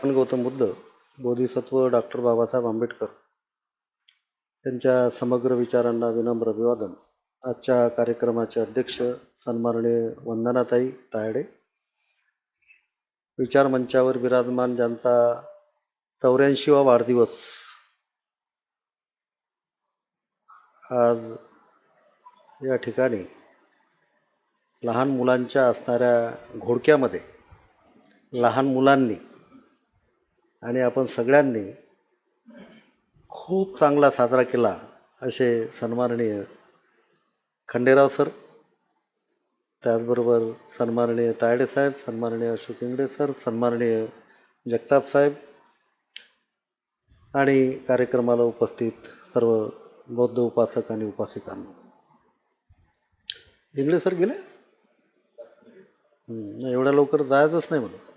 आपण गौतम बुद्ध बोधिसत्व डॉक्टर बाबासाहेब आंबेडकर त्यांच्या समग्र विचारांना विनम्र अभिवादन. आजच्या कार्यक्रमाचे अध्यक्ष सन्माननीय वंदनाताई तायडे. विचार मंचावर विराजमान ज्यांचा चौऱ्याऐंशीवा वाढदिवस आज या ठिकाणी लहान मुलांच्या असणाऱ्या घोडक्यामध्ये लहान मुलांनी आणि आपण सगळ्यांनी खूप चांगला साजरा केला असे सन्माननीय खंडेराव सर त्याचबरोबर सन्माननीय तायडे साहेब सन्माननीय अशोक इंगडे सर सन्माननीय जगताप साहेब आणि कार्यक्रमाला उपस्थित सर्व बौद्ध उपासक आणि उपासिकांना. इंगडे सर गेले? नाही, एवढ्या लवकर जायचंच नाही म्हणून.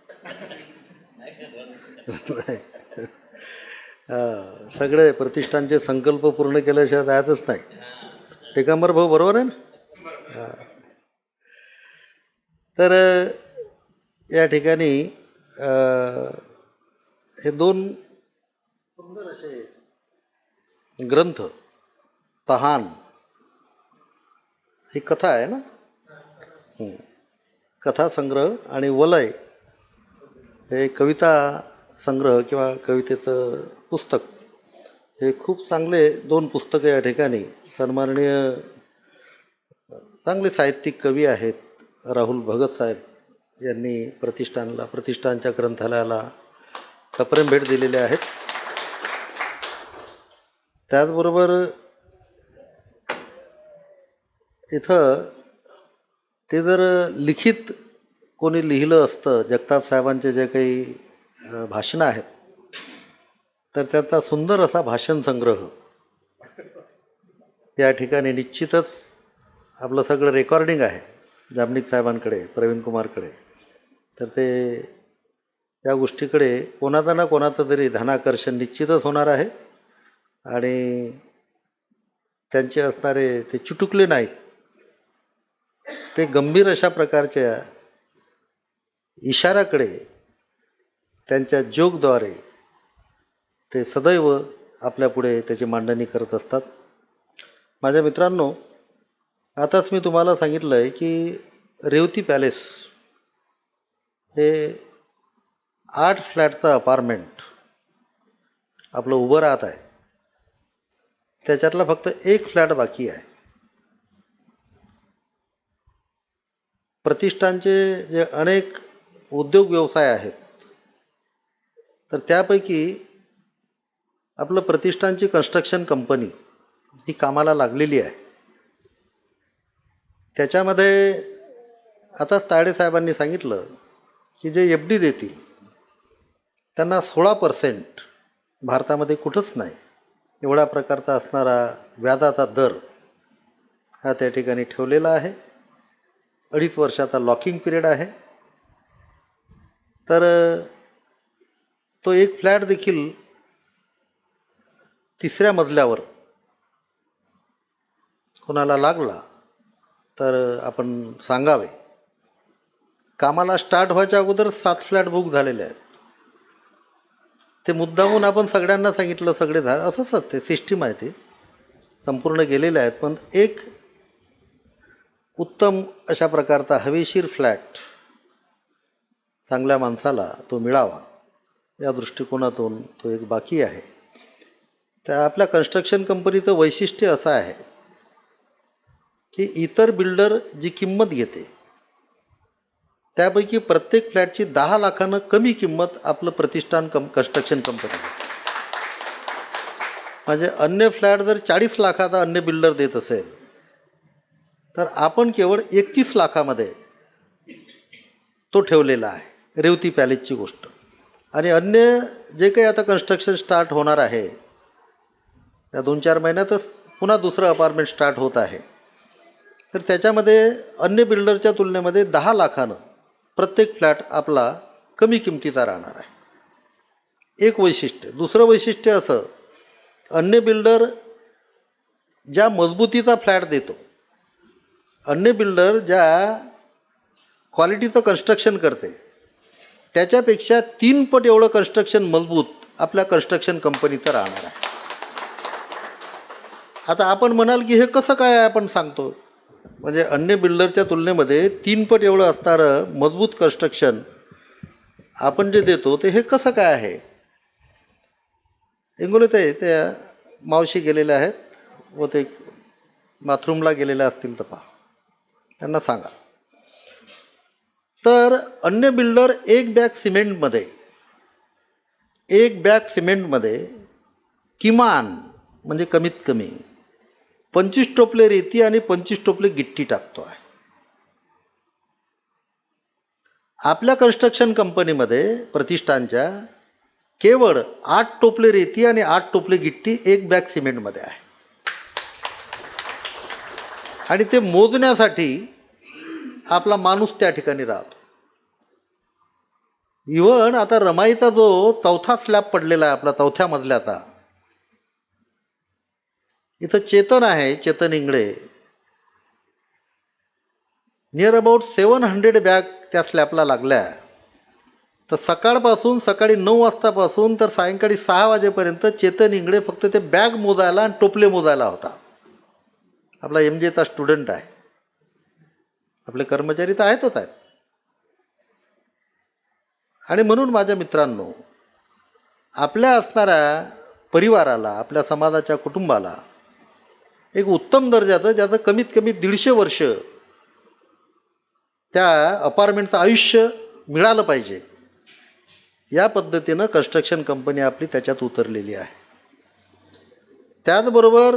नाही सगळे प्रतिष्ठानचे संकल्प पूर्ण केल्याशिवाय राहतच नाही. टेकांबर भाऊ बरोबर आहे ना? हां. तर या ठिकाणी हे दोन सुंदर असे ग्रंथ तहान ही कथा आहे ना? कथा संग्रह आणि वलय हे कविता संग्रह किंवा कवितेचं पुस्तक. हे खूप चांगले दोन पुस्तकं या ठिकाणी. सन्माननीय चांगले साहित्यिक कवी आहेत राहुल भगत साहेब यांनी प्रतिष्ठानला प्रतिष्ठानच्या ग्रंथालयाला सप्रेम भेट दिलेले आहेत. त्याचबरोबर इथं ते जर लिखित कोणी लिहिलं असतं जगताप साहेबांचे जे काही भाषणं आहेत. तर त्याचा सुंदर असा भाषण संग्रह. या ठिकाणी निश्चितच आपलं सगळं रेकॉर्डिंग आहे जामनिक साहेबांकडे प्रवीण कुमारकडे. तर ते या गोष्टीकडे कोणाचा ना कोणाचं तरी धनाकर्षण निश्चितच होणार आहे. आणि त्यांचे असणारे ते चुटुकले नाहीत. ते गंभीर अशा प्रकारच्या इशाराकडे त्यांच्या जोगद्वारे ते सदैव आपल्यापुढे त्याची मांडणी करत असतात. माझ्या मित्रांनो आताच मी तुम्हाला सांगितलं आहे की रेवती पॅलेस हे आठ फ्लॅटचं अपार्टमेंट आपलं उभं राहत आहे. त्याच्यातला फक्त एक फ्लॅट बाकी आहे. प्रतिष्ठानचे जे अनेक उद्योग व्यवसाय आहेत तर त्यापैकी आपलं प्रतिष्ठानची कन्स्ट्रक्शन कंपनी ही कामाला लागलेली आहे. त्याच्यामध्ये आताच तायडे साहेबांनी सांगितलं की जे एफ डी देतील त्यांना सोळा पर्सेंट भारतामध्ये कुठंच नाही. एवढा प्रकारचा असणारा व्याजाचा दर हा त्या ठिकाणी ठेवलेला आहे. अडीच वर्षाचा लॉकिंग पिरियड आहे. तर तो एक फ्लॅट देखील तिसऱ्या मजल्यावर कोणाला लागला तर आपण सांगावे. कामाला स्टार्ट व्हायच्या अगोदर सात फ्लॅट बुक झालेले आहेत. ते मुद्दामून आपण सगळ्यांना सांगितलं सगळे झा असंच असते सिस्टीम आहे ती. संपूर्ण गेलेले आहेत पण एक उत्तम अशा प्रकारचा हवेशीर फ्लॅट चांगल्या माणसाला तो मिळावा. या दृष्टिकोनातून तो एक बाकी आहे. त्या आपल्या कन्स्ट्रक्शन कंपनीचं वैशिष्ट्य असं आहे की इतर बिल्डर जी किंमत घेते त्यापैकी प्रत्येक फ्लॅटची दहा लाखानं कमी किंमत आपलं प्रतिष्ठान कं कन्स्ट्रक्शन कंपनी म्हणजे अन्य फ्लॅट जर चाळीस लाखाचा अन्य बिल्डर देत असेल तर आपण केवळ एकतीस लाखामध्ये तो ठेवलेला आहे रेवती पॅलेसची गोष्ट. आणि अन्य जे काही आता कन्स्ट्रक्शन स्टार्ट होणार आहे या दोन चार महिन्यातच पुन्हा दुसरं अपार्टमेंट स्टार्ट होत आहे. तर त्याच्यामध्ये अन्य बिल्डरच्या तुलनेमध्ये दहा लाखानं प्रत्येक फ्लॅट आपला कमी किमतीचा राहणार आहे. एक वैशिष्ट्य. दुसरं वैशिष्ट्य असं अन्य बिल्डर ज्या मजबूतीचा फ्लॅट देतो अन्य बिल्डर ज्या क्वालिटीचं कन्स्ट्रक्शन करते त्याच्यापेक्षा तीन पट एवढं कन्स्ट्रक्शन मजबूत आपल्या कन्स्ट्रक्शन कंपनीचं राहणार आहे. आता आपण म्हणाल की हे कसं काय आहे आपण सांगतो? म्हणजे अन्य बिल्डरच्या तुलनेमध्ये तीन पट एवढं असणारं मजबूत कन्स्ट्रक्शन आपण जे देतो ते हे कसं काय आहे? इंगोलीत आहे त्या मावशी गेलेल्या आहेत. व ते बाथरूमला गेलेल्या असतील तर पहा. त्यांना सांगा. तर अन्य बिल्डर एक बॅग सिमेंटमध्ये एक बॅग सिमेंटमध्ये किमान म्हणजे कमीत कमी पंचवीस टोपले रेती आणि पंचवीस टोपले गिट्टी टाकतो आहे. आपल्या कन्स्ट्रक्शन कंपनीमध्ये प्रतिष्ठानच्या केवळ आठ टोपले रेती आणि आठ टोपले गिट्टी एक बॅग सिमेंटमध्ये आहे. आणि ते मोजण्यासाठी आपला माणूस त्या ठिकाणी राहतो. इवन आता रमाईचा जो चौथा स्लॅब पडलेला आहे आपला चौथ्या मजल्याचा इथं चेतन आहे Chetan Ingle. Near about seven hundred bag त्या स्लॅबला लागल्या. तर सकाळपासून सकाळी नऊ वाजतापासून तर सायंकाळी सहा वाजेपर्यंत चेतन इंगळे फक्त ते बॅग मोजायला आणि टोपले मोजायला होता. आपला एम जेचा स्टुडंट आहे. आपले कर्मचारी तर आहेतच आहेत. आणि म्हणून माझ्या मित्रांनो आपल्या असणाऱ्या परिवाराला आपल्या समाजाच्या कुटुंबाला एक उत्तम दर्जाचं ज्याचं कमीत कमी दीडशे वर्ष त्या अपार्टमेंटचं आयुष्य मिळालं पाहिजे. या पद्धतीनं कन्स्ट्रक्शन कंपनी आपली त्याच्यात उतरलेली आहे. त्याचबरोबर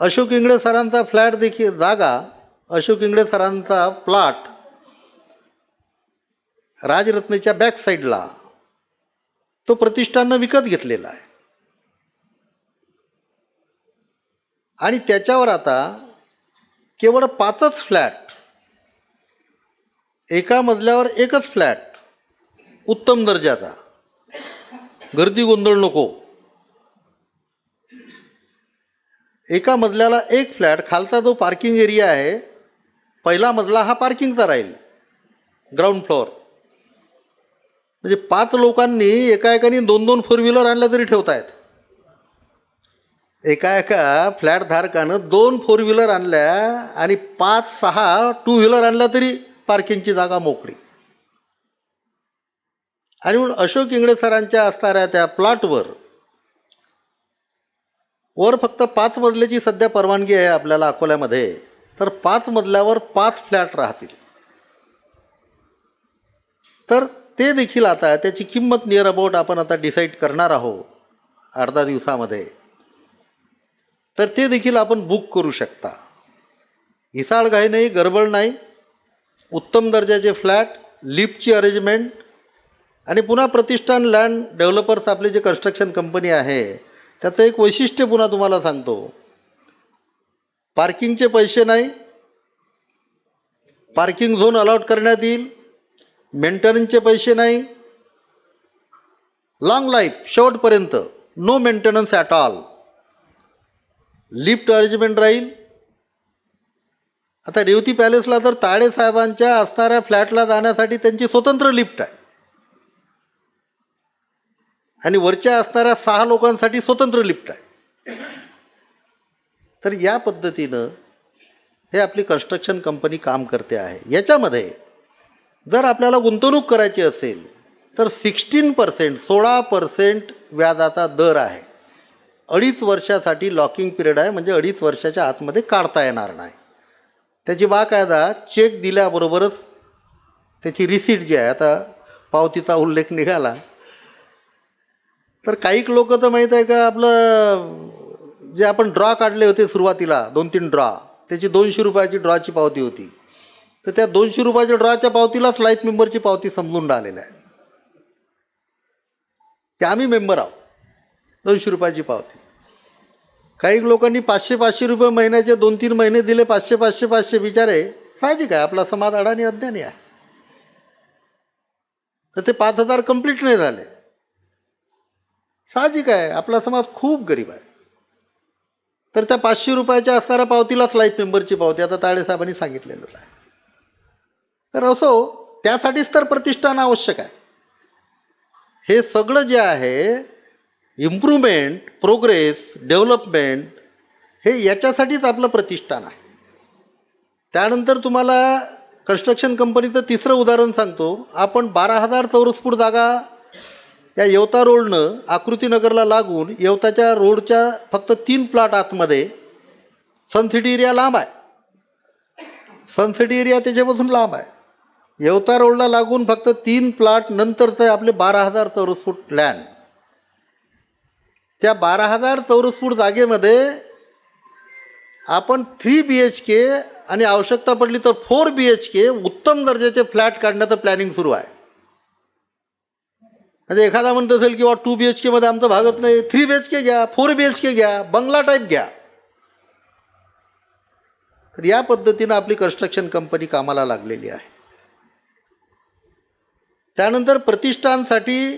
अशोक इंगळे सरांचा फ्लॅट देखील जागा अशोक इंगळे सरांचा प्लॉट राजरत्नेच्या बॅक साईडला तो प्रतिष्ठाननं विकत घेतलेला आहे. आणि त्याच्यावर आता केवळ पाचच फ्लॅट एका मजल्यावर एकच फ्लॅट उत्तम दर्जाचा. गर्दी गोंधळ नको. एका मजल्याला एक फ्लॅट खालचा जो पार्किंग एरिया आहे पहिला मजला हा पार्किंगचा राहील ग्राउंड फ्लोअर म्हणजे पाच लोकांनी एका एकाने दोन दोन फोर व्हीलर आणल्या तरी ठेवतायत. एका एका फ्लॅट धारकानं दोन फोर व्हीलर आणल्या आणि पाच सहा टू व्हीलर आणल्या तरी पार्किंगची जागा मोकळी. आणि म्हणून अशोक इंगळे सरांच्या असणाऱ्या त्या प्लॉटवर वर फक्त पाच मजल्याची सध्या परवानगी आहे आपल्याला अकोल्यामध्ये तर पाच मजल्यावर पाच फ्लॅट राहतील. तर ते देखील आता त्याची किंमत नियर अबाउट आपण आता डिसाईड करणार आहोत अर्धा दिवसामध्ये. तर ते देखील आपण बुक करू शकता. घाई नाही गडबड नाही. उत्तम दर्जाचे फ्लॅट लिफ्टची अरेंजमेंट आणि पुन्हा प्रतिष्ठान लँड डेव्हलपर्स आपले जे कन्स्ट्रक्शन कंपनी आहे त्याचं एक वैशिष्ट्य पुन्हा तुम्हाला सांगतो. पार्किंगचे पैसे नाही. पार्किंग झोन अलॉट करण्यात येईल. मेंटेनन्सचे पैसे नाही. लॉंग लाईफ शेवटपर्यंत no maintenance at all lift arrangement राहील. आता रेवती पॅलेसला तर ताळे साहेबांच्या असणाऱ्या फ्लॅटला जाण्यासाठी त्यांची स्वतंत्र लिफ्ट आहे. आणि वरच्या असणाऱ्या सहा लोकांसाठी स्वतंत्र लिफ्ट आहे. तर या पद्धतीनं हे आपली कन्स्ट्रक्शन कंपनी काम करते आहे. याच्यामध्ये जर आपल्याला गुंतवणूक करायची असेल तर सिक्स्टीन पर्सेंट सोळा पर्सेंट व्याजाचा दर आहे. अडीच वर्षासाठी लॉकिंग पिरियड आहे म्हणजे अडीच वर्षाच्या आतमध्ये काढता येणार नाही. त्याची बाकायदा चेक दिल्याबरोबरच त्याची रिसीट जी आहे आता पावतीचा उल्लेख निघाला. तर काहीक लोक तर माहीत आहे का आपलं जे आपण ड्रॉ काढले होते सुरुवातीला दोन तीन ड्रॉ त्याची दोनशे रुपयाची ड्रॉची पावती होती. तर त्या दोनशे रुपयाच्या ड्रॉच्या पावतीलाच लाईफ मेंबरची पावती समजून राहिलेल्या आहे. ते आम्ही मेंबर आहोत. दोनशे रुपयाची पावती. काही लोकांनी पाचशे पाचशे रुपये महिन्याचे दोन तीन महिने दिले पाचशे पाचशे पाचशे विचारे साहजिक आहे आपला समाज अडाणी अज्ञानी आहे. तर ते पाच हजार कंप्लीट नाही झाले. साहजिक आहे आपला समाज खूप गरीब आहे. तर त्या पाचशे रुपयाच्या असणाऱ्या पावतीलाच लाईफ मेंबरची पावती आता ताडेसाहेबांनी सांगितलेलं आहे. तर असो त्यासाठीच तर प्रतिष्ठान आवश्यक आहे. हे सगळं जे आहे इम्प्रूव्हमेंट प्रोग्रेस डेव्हलपमेंट हे याच्यासाठीच आपलं प्रतिष्ठान आहे. त्यानंतर तुम्हाला कन्स्ट्रक्शन कंपनीचं तिसरं उदाहरण सांगतो. आपण बारा हजार चौरस फूट जागा या येवता रोडनं आकृतीनगरला लागून येवताच्या रोडच्या फक्त तीन प्लॉट आतमध्ये सनसिटी एरिया लांब आहे. सनसिटी एरिया त्याच्यापासून लांब आहे. येवता रोडला लागून फक्त तीन प्लॉट नंतरचं आपले बारा हजार चौरस फूट लँड त्या बारा हजार चौरस फूट जागेमध्ये आपण थ्री बी एच के आणि आवश्यकता पडली तर फोर बी एच के उत्तम दर्जाचे फ्लॅट काढण्याचं प्लॅनिंग सुरू आहे. म्हणजे एखादा म्हणत असेल किंवा टू बी एच केमध्ये आमचं भागत नाही. थ्री बी एच के घ्या फोर बी एच के घ्या बंगला टाईप घ्या. तर या पद्धतीनं आपली कन्स्ट्रक्शन कंपनी कामाला लागलेली आहे. त्यानंतर प्रतिष्ठानसाठी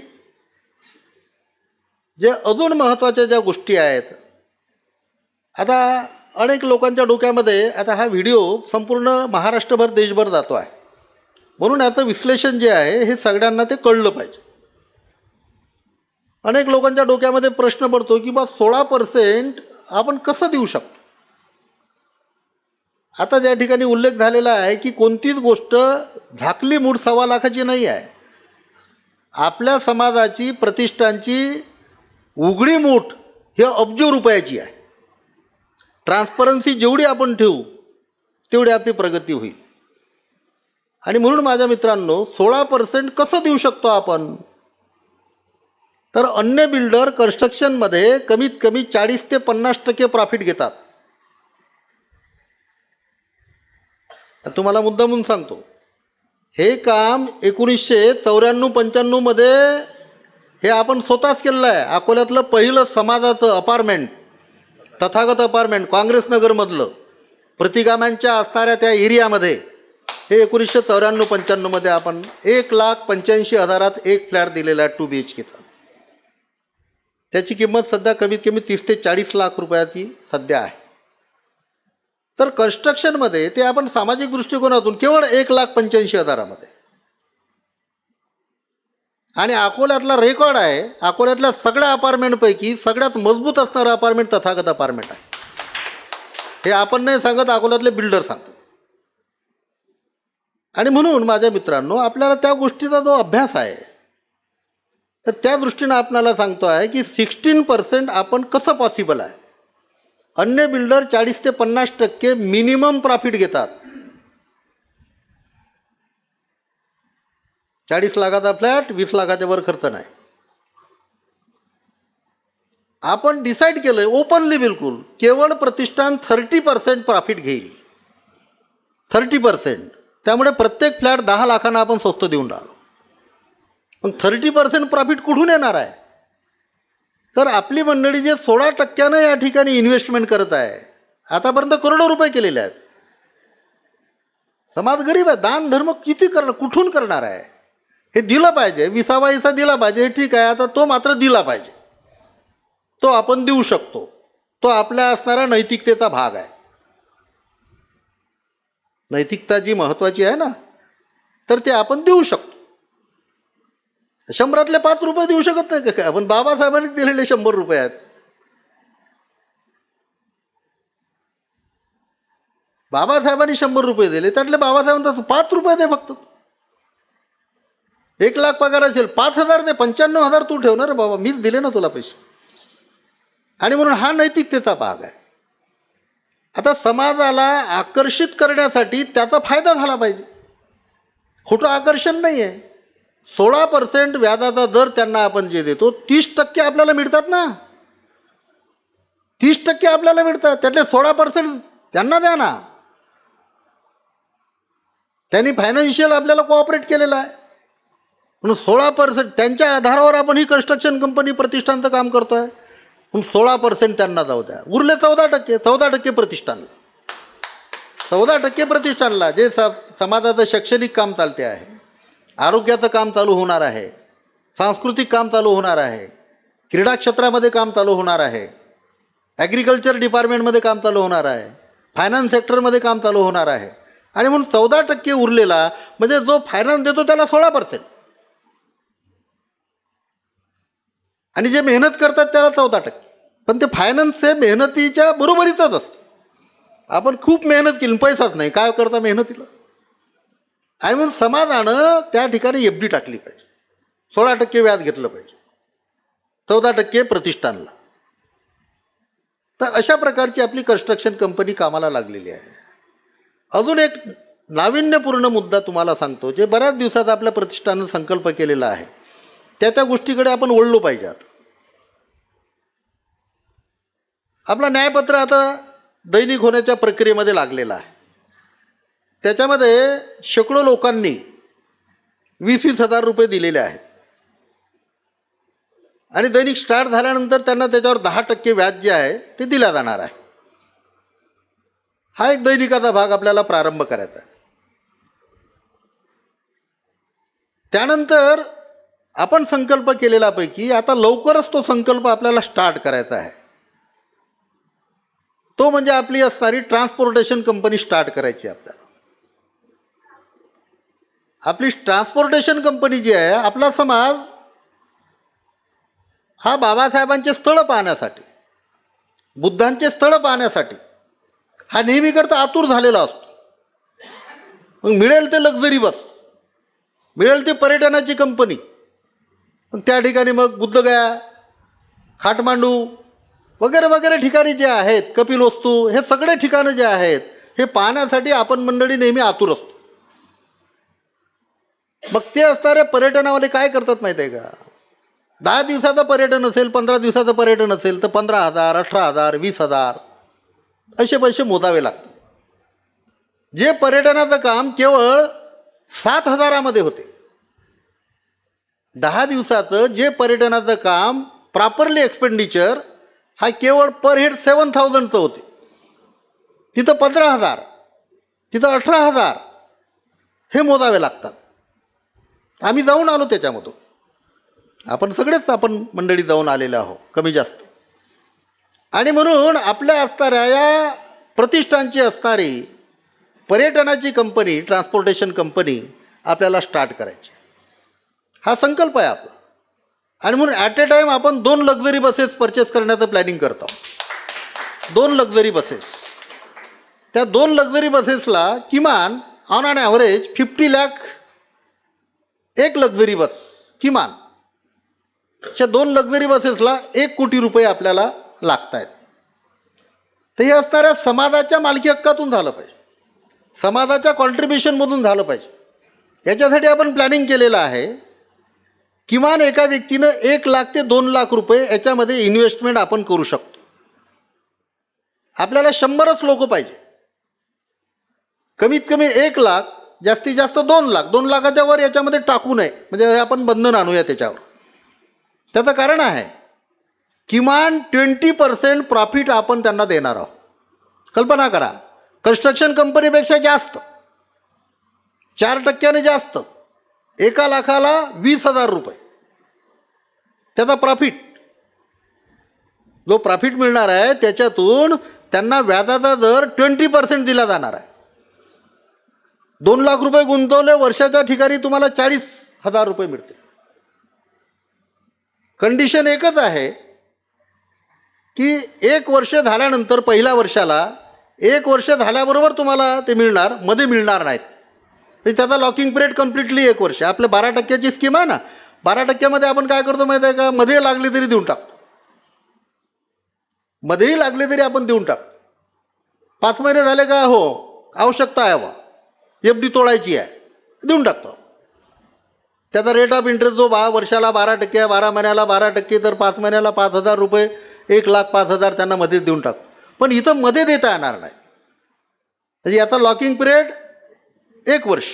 जे अजून महत्त्वाच्या ज्या गोष्टी आहेत आता अनेक लोकांच्या डोक्यामध्ये आता हा व्हिडिओ संपूर्ण महाराष्ट्रभर देशभर जातो आहे. म्हणून याचं विश्लेषण जे आहे हे सगळ्यांना ते कळलं पाहिजे. अनेक लोकांच्या डोक्यामध्ये प्रश्न पडतो की बा सोळा पर्सेंट आपण कसं देऊ शकतो? आता ज्या ठिकाणी उल्लेख झालेला आहे की कोणतीच गोष्ट झाकली मूठ सव्वा लाखाची नाही आहे. आपल्या समाजाची प्रतिष्ठानची उघडी मूठ ही अब्जो रुपयाची आहे. ट्रान्सपरन्सी जेवढी आपण ठेवू तेवढी आपली प्रगती होईल. आणि म्हणून माझ्या मित्रांनो सोळा पर्सेंट कसं देऊ शकतो आपण? तर अन्य बिल्डर कन्स्ट्रक्शनमध्ये कमीत कमी चाळीस ते पन्नास टक्के प्रॉफिट घेतात. तुम्हाला मुद्दा म्हणून सांगतो. हे काम एकोणीसशे चौऱ्याण्णव पंच्याण्णवमध्ये हे आपण स्वतःच केलेलं आहे. अकोल्यातलं पहिलं समाजाचं अपार्टमेंट तथागत अपार्टमेंट काँग्रेसनगरमधलं प्रतिगामांच्या असणाऱ्या त्या एरियामध्ये हे एकोणीसशे चौऱ्याण्णव पंच्याण्णवमध्ये आपण एक लाख पंच्याऐंशी हजारात एक फ्लॅट दिलेला आहे टू बी एच केचा त्याची किंमत सध्या कमीत कमी तीस ते चाळीस लाख रुपयाची सध्या आहे. तर कन्स्ट्रक्शनमध्ये ते आपण सामाजिक दृष्टिकोनातून केवळ एक लाख पंच्याऐंशी हजारामध्ये. आणि अकोल्यातला रेकॉर्ड आहे अकोल्यातल्या सगळ्या अपार्टमेंटपैकी सगळ्यात मजबूत असणारं अपार्टमेंट तथागत अपार्टमेंट आहे. हे आपण नाही सांगत अकोल्यातले बिल्डर सांगतात. आणि म्हणून माझ्या मित्रांनो आपल्याला त्या गोष्टीचा जो अभ्यास आहे तर त्या दृष्टीनं आपणाला सांगतो आहे की सिक्स्टीन पर्सेंट आपण कसं पॉसिबल आहे? अन्य बिल्डर चाळीस ते पन्नास टक्के मिनिमम प्रॉफिट घेतात. चाळीस लाखाचा फ्लॅट वीस लाखाच्या वर खर्च नाही. आपण डिसाईड केलं आहे ओपनली बिलकुल केवळ प्रतिष्ठान थर्टी पर्सेंट प्रॉफिट घेईल. Thirty percent. त्यामुळे प्रत्येक फ्लॅट दहा लाखांना आपण स्वस्त देऊन राहिलो. पण थर्टी पर्सेंट प्रॉफिट कुठून येणार आहे? तर आपली मंडळी जे सोळा टक्क्यानं या ठिकाणी इन्व्हेस्टमेंट करत आहे आतापर्यंत करोडो रुपये केलेले आहेत. समाज गरीब आहे दान धर्म किती करणार कुठून करणार आहे? हे दिलं पाहिजे विसावा हिसा दिला पाहिजे हे ठीक आहे आता तो मात्र दिला पाहिजे. तो आपण देऊ शकतो. तो आपल्या असणारा नैतिकतेचा भाग आहे. नैतिकता जी महत्त्वाची आहे ना तर ते आपण देऊ शकतो. शंभरातले पाच रुपये देऊ शकत नाही का? काय पण बाबासाहेबांनी दिलेले शंभर रुपये आहेत. बाबासाहेबांनी शंभर रुपये दिले त्यातले बाबासाहेबांचा पाच रुपये दे फक्त. एक लाख पगार असेल पाच हजार दे पंच्याण्णव हजार तू ठेवणार बाबा मीच दिले ना तुला पैसे. आणि म्हणून हा नैतिकतेचा भाग आहे. आता समाजाला आकर्षित करण्यासाठी त्याचा फायदा झाला पाहिजे. खोटं आकर्षण नाही आहे सोळा पर्सेंट व्याजाचा दर त्यांना आपण जे देतो तीस टक्के आपल्याला मिळतात ना? तीस टक्के आपल्याला मिळतात. त्यातले सोळा पर्सेंट त्यांना द्या ना. त्यांनी फायनान्शियल आपल्याला कोऑपरेट केलेलं आहे. म्हणून सोळा पर्सेंट त्यांच्या आधारावर आपण ही कन्स्ट्रक्शन कंपनी प्रतिष्ठानचं काम करतो आहे म्हणून सोळा पर्सेंट त्यांना जाऊ द्या. उरले चौदा टक्के चौदा टक्के प्रतिष्ठानला. चौदा टक्के प्रतिष्ठानला जे स समाजाचं शैक्षणिक काम चालते आहे. आरोग्याचं काम चालू होणार आहे. सांस्कृतिक काम चालू होणार आहे. क्रीडा क्षेत्रामध्ये काम चालू होणार आहे. ॲग्रिकल्चर डिपार्टमेंटमध्ये काम चालू होणार आहे. फायनान्स सेक्टरमध्ये काम चालू होणार आहे. आणि म्हणून चौदा टक्के उरलेला म्हणजे जो फायनान्स देतो त्याला सोळा पर्सेंट आणि जे मेहनत करतात त्याला चौदा टक्के. पण ते फायनान्स हे मेहनतीच्या बरोबरीचंच असतं. आपण खूप मेहनत केली पैसाच नाही. काय करता मेहनतीला? आणि म्हणून समाजानं त्या ठिकाणी एफ डी टाकली पाहिजे. सोळा टक्के व्याज घेतलं पाहिजे. चौदा टक्के प्रतिष्ठानला. तर अशा प्रकारची आपली कन्स्ट्रक्शन कंपनी कामाला लागलेली आहे. अजून एक नाविन्यपूर्ण मुद्दा तुम्हाला सांगतो जे बऱ्याच दिवसात आपल्या प्रतिष्ठानं संकल्प केलेला आहे. त्या त्या गोष्टीकडे आपण वळलो पाहिजे आता. आपला न्यायपत्र आता दैनिक होण्याच्या प्रक्रियेमध्ये लागलेला आहे. त्याच्यामध्ये शेकडो लोकांनी वीस वीस हजार रुपये दिलेले आहेत. आणि दैनिक स्टार्ट झाल्यानंतर त्यांना त्याच्यावर दहा टक्के व्याज जे आहे ते दिला जाणार आहे. हा एक दैनिकाचा भाग आपल्याला प्रारंभ करायचा आहे. त्यानंतर आपण संकल्प केलेल्यापैकी आता लवकरच तो संकल्प आपल्याला स्टार्ट करायचा आहे. तो म्हणजे आपली असणारी ट्रान्सपोर्टेशन कंपनी स्टार्ट करायची आहे आपल्याला. आपली ट्रान्सपोर्टेशन कंपनी जी आहे आपला समाज हा बाबासाहेबांचे स्थळं पाहण्यासाठी बुद्धांचे स्थळं पाहण्यासाठी हा नेहमीकरता आतुर झालेला असतो. मग मिळेल ते लक्झरी बस मिळेल ते पर्यटनाची कंपनी मग त्या ठिकाणी मग बुद्धगया खाटमांडू वगैरे वगैरे ठिकाणी जे आहेत कपिल वस्तू हे सगळे ठिकाणं जे आहेत हे पाहण्यासाठी आपण मंडळी नेहमी आतुर असतो. मग ते असणारे पर्यटनावाले काय करतात माहीत आहे का? दहा दिवसाचं पर्यटन असेल पंधरा दिवसाचं पर्यटन असेल तर पंधरा हजार अठरा हजार वीस हजार असे पैसे मोजावे लागतात. जे पर्यटनाचं काम केवळ सात हजारामध्ये होते. दहा दिवसाचं जे पर्यटनाचं काम प्रॉपरली एक्सपेंडिचर हा केवळ पर हेड सेवन थाउजंडचं होते. तिथं पंधरा हजार तिथं अठरा हजार हे मोजावे लागतात. आम्ही जाऊन आलो त्याच्यामधून. आपण सगळेच आपण मंडळी जाऊन आलेलो आहो कमी जास्त. आणि म्हणून आपल्या असणाऱ्या या प्रतिष्ठानची असणारी पर्यटनाची कंपनी ट्रान्सपोर्टेशन कंपनी आपल्याला स्टार्ट करायची. हा संकल्प आहे आपला. आणि म्हणून ॲट ए टाईम आपण दोन लक्झरी बसेस परचेस करण्याचं प्लॅनिंग करतो. दोन लक्झरी बसेस त्या दोन लक्झरी बसेसला किमान on and average fifty lakh एक लक्झरी बस किमान. अशा दोन लक्झरी बसेसला एक कोटी रुपये आपल्याला लागत आहेत तर हे असणाऱ्या समाजाच्या मालकी हक्कातून झालं पाहिजे. समाजाच्या कॉन्ट्रीब्युशनमधून झालं पाहिजे. याच्यासाठी आपण प्लॅनिंग केलेलं आहे. किमान एका व्यक्तीनं एक लाख ते दोन लाख रुपये याच्यामध्ये इन्व्हेस्टमेंट आपण करू शकतो. आपल्याला शंभरच लोक पाहिजे. कमीत कमी एक लाख जास्तीत जास्त दोन लाख दोन लाखाच्या वर याच्यामध्ये टाकू नये. म्हणजे हे आपण बंधन आणूया त्याच्यावर. त्याचं कारण आहे किमान ट्वेंटी पर्सेंट प्रॉफिट आपण त्यांना देणार आहोत. कल्पना करा कन्स्ट्रक्शन कंपनीपेक्षा जास्त चार टक्क्याने जास्त एका लाखाला वीस हजार रुपये. त्याचा प्रॉफिट जो प्रॉफिट मिळणार आहे त्याच्यातून त्यांना व्याजाचा दर ट्वेंटी पर्सेंट दिला जाणार आहे. दोन लाख रुपये गुंतवले वर्षाच्या ठिकाणी तुम्हाला चाळीस हजार रुपये मिळते कंडिशन एकच आहे की एक वर्ष झाल्यानंतर पहिल्या वर्षाला एक वर्ष झाल्याबरोबर तुम्हाला ते मिळणार मध्ये मिळणार नाहीत. म्हणजे त्याचा लॉकिंग पिरियड कम्प्लिटली एक वर्ष. आपल्या बारा टक्क्याची स्कीम आहे ना बारा टक्क्यामध्ये आपण काय करतो माहिती आहे का? मध्ये लागली तरी देऊन टाकतो. मध्येही लागले तरी आपण देऊन टाकतो. पाच महिने झाले का? हो आवश्यकता आहे बा एफ डी तोडायची आहे. देऊन टाकतो. त्याचा रेट ऑफ इंटरेस्ट जो बा वर्षाला बारा टक्के आहे बारा महिन्याला बारा टक्के तर पाच महिन्याला पाच हजार रुपये एक लाख पाच हजार त्यांना मध्येच देऊन टाकतो. पण इथं मध्ये देता येणार नाही. म्हणजे याचा लॉकिंग पिरियड एक वर्ष.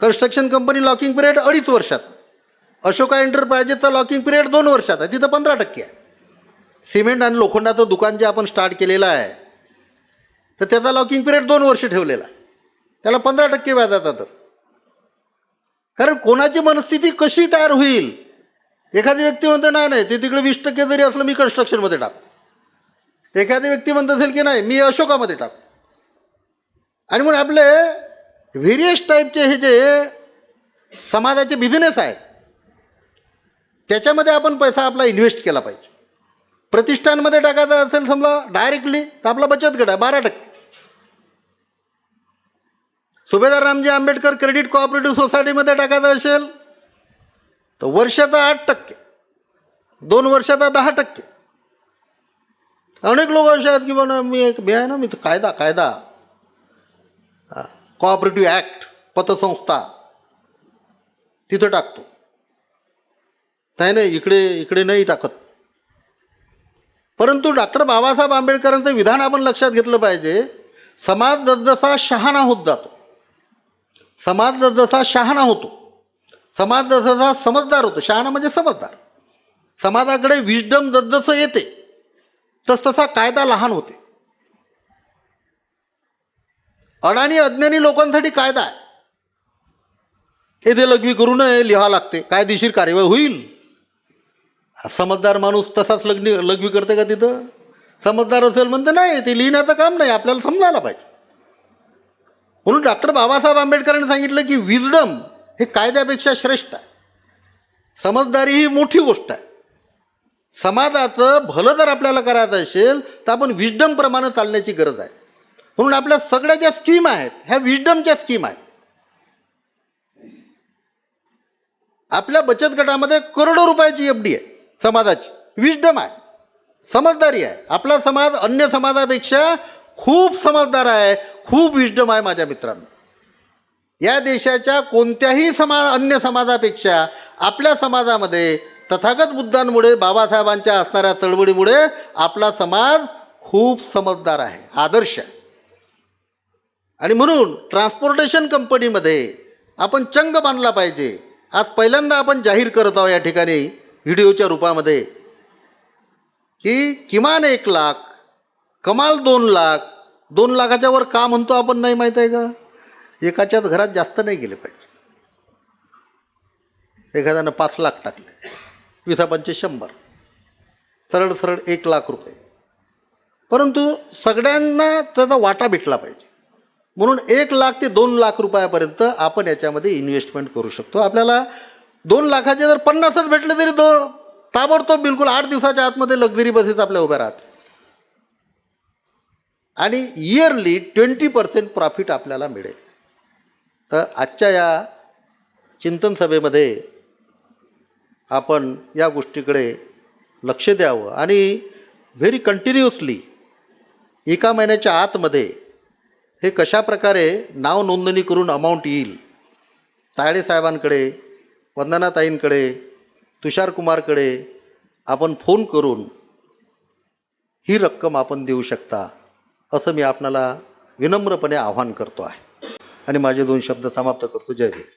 कन्स्ट्रक्शन कंपनी लॉकिंग पिरियड अडीच वर्षात अशोका एंटरप्राइजेसचा लॉकिंग पिरियड दोन वर्षात आहे. तिथं पंधरा टक्के आहे. सिमेंट आणि लोखंडाचं दुकान जे आपण स्टार्ट केलेलं आहे तर त्याचा लॉकिंग पिरियड दोन वर्ष ठेवलेला आहे. त्याला पंधरा टक्के व्याजाचा दर कारण कोणाची मनस्थिती कशी तयार होईल? एखादी व्यक्ती म्हणते नाही नाही ते तिकडे वीस टक्के जरी असलं मी कन्स्ट्रक्शनमध्ये टाक. एखादी व्यक्ती म्हणत असेल की नाही मी अशोकामध्ये टाक. आणि म्हणून आपले व्हेरियस टाईपचे हे जे समाजाचे बिझनेस आहेत त्याच्यामध्ये आपण पैसा आपला इन्व्हेस्ट केला पाहिजे. प्रतिष्ठानमध्ये टाकायचा असेल समजा डायरेक्टली तर आपला बचत गट आहे बारा टक्के. सुभेदार रामजी आंबेडकर क्रेडिट कोऑपरेटिव्ह सोसायटीमध्ये टाकायचं असेल तर वर्षाचा आठ टक्के. दोन वर्षाचा दहा टक्के. अनेक लोक असे आहेत की बा मी एक मी आहे ना मी कायदा कायदा. कोऑपरेटिव्ह ॲक्ट पतसंस्था. तिथं टाकतो. नाही नाही इकडे इकडे नाही टाकत. परंतु डॉक्टर बाबासाहेब आंबेडकरांचं विधान आपण लक्षात घेतलं पाहिजे. समाज जसजसा शहाणा होत जातो समाज जसजसा शहाणा होतो. समाज जसा समजदार होतो. शहाणा म्हणजे समजदार. समाजाकडे विजडम जसजसं येते तसतसा कायदा लहान होते. अडाणी अज्ञानी लोकांसाठी कायदा आहे. येथे लघवी करू नये लिहा लागते. कायदेशीर कार्यवाही होईल. समजदार माणूस तसाच लग्न लघवी करते का तिथं? समजदार असेल म्हणते नाही ते लिहिण्याचं काम नाही आपल्याला समजायला पाहिजे. म्हणून डॉक्टर बाबासाहेब आंबेडकरांनी सांगितलं की विजडम हे कायद्यापेक्षा श्रेष्ठ आहे. समजदारी ही मोठी गोष्ट आहे. समाजाचं भलं जर आपल्याला करायचं असेल तर आपण विजडमप्रमाणे चालण्याची गरज आहे. म्हणून आपल्या सगळ्या ज्या स्कीम आहेत ह्या विजडमच्या स्कीम आहेत. आपल्या बचत गटामध्ये करोडो रुपयाची एफ डी आहे समाजाची. विजडम आहे. समजदारी आहे. आपला समाज अन्य समाजापेक्षा खूप समजदार आहे खूप विजडम आहे माझ्या मित्रांनो. या देशाच्या कोणत्याही समा अन्य समाजापेक्षा आपल्या समाजामध्ये तथागत बुद्धांमुळे बाबासाहेबांच्या असणाऱ्या चळवळीमुळे आपला समाज खूप समजदार आहे आदर्श आहे. आणि म्हणून ट्रान्सपोर्टेशन कंपनीमध्ये आपण चंग बांधला पाहिजे. आज पहिल्यांदा आपण जाहीर करत आहोत या ठिकाणी व्हिडिओच्या रूपामध्ये की किमान एक लाख कमाल दोन लाख. दोन लाखाच्या वर का म्हणतो आपण नाही माहीत आहे का? एकाच्याच घरात जास्त नाही गेले पाहिजे. एखाद्यानं पाच लाख टाकले. विसा पंचे शंभर. सरळ सरळ एक लाख रुपये. परंतु सगळ्यांना त्याचा वाटा भेटला पाहिजे. म्हणून एक लाख ते दोन लाख रुपयापर्यंत आपण याच्यामध्ये इन्व्हेस्टमेंट करू शकतो. आपल्याला दोन लाखाचे जर पन्नासच भेटले तरी दो ताबडतोब बिलकुल आठ दिवसाच्या आतमध्ये लक्झरी बसेस आपल्या उभ्या राहतात आणि इयरली ट्वेंटी पर्सेंट प्रॉफिट आपल्याला मिळेल. तर आजच्या या चिंतन सभेमध्ये आपण या गोष्टीकडे लक्ष द्यावं आणि व्हेरी कंटिन्युअसली एका महिन्याच्या आतमध्ये हे कशाप्रकारे नाव नोंदणी करून अमाऊंट येईल तायडे साहेबांकडे वंदनाताईंकडे तुषारकुमारकडे आपण फोन करून ही रक्कम आपण देऊ शकता. असं मी आपणाला विनम्रपणे आव्हान करतो आहे. आणि माझे दोन शब्द समाप्त करतो. जय भीम.